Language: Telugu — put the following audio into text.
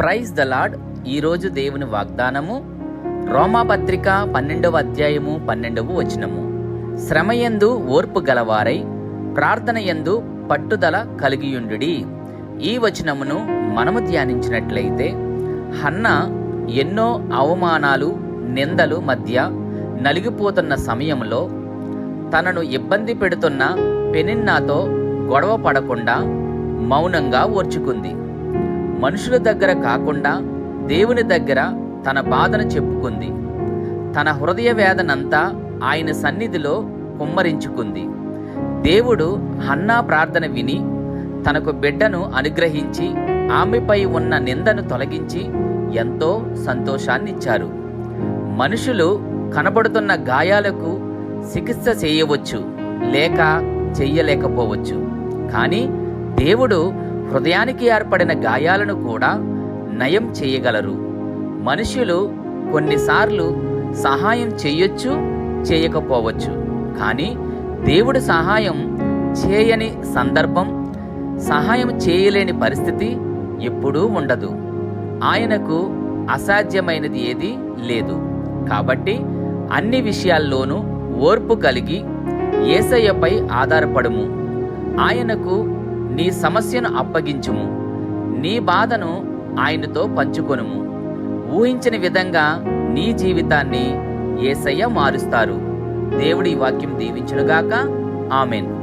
ప్రైజ్ ద లాడ్ ఈరోజు దేవుని వాగ్దానము రోమాపత్రిక పన్నెండవ అధ్యాయము పన్నెండవ వచనము. శ్రమయందు ఓర్పు గలవారై ప్రార్థనయందు పట్టుదల కలిగియుండుడి. ఈ వచనమును మనము ధ్యానించినట్లయితే హన్న ఎన్నో అవమానాలు నిందలు మధ్య నలిగిపోతున్న సమయంలో తనను ఇబ్బంది పెడుతున్న పెనిన్నాతో గొడవ పడకుండా మౌనంగా ఓర్చుకుంది. మనుషుల దగ్గర కాకుండా దేవుని దగ్గర తన బాధను చెప్పుకుంది. తన హృదయ వేదనంతా ఆయన సన్నిధిలో కుమ్మరించుకుంది. దేవుడు హన్నా ప్రార్థన విని తనకు బిడ్డను అనుగ్రహించి ఆమెపై ఉన్న నిందను తొలగించి ఎంతో సంతోషాన్నిచ్చారు. మనుషులు కనబడుతున్న గాయాలకు చికిత్స చేయవచ్చు లేక చెయ్యలేకపోవచ్చు. కానీ దేవుడు హృదయానికి ఏర్పడిన గాయాలను కూడా నయం చేయగలరు. మనుషులు కొన్నిసార్లు సహాయం చేయొచ్చు చేయకపోవచ్చు. కానీ దేవుడు సహాయం చేయని సందర్భం సహాయం చేయలేని పరిస్థితి ఎప్పుడూ ఉండదు. ఆయనకు అసాధ్యమైనది ఏదీ లేదు. కాబట్టి అన్ని విషయాల్లోనూ ఓర్పు కలిగి ఏసయ్యపై ఆధారపడము. ఆయనకు నీ సమస్యను అప్పగించుము. నీ బాధను ఆయనతో పంచుకొనుము. ఊహించని విధంగా నీ జీవితాన్ని ఏసయ్య మారుస్తారు. దేవుడి వాక్యం దీవించునుగాక. ఆమెన్.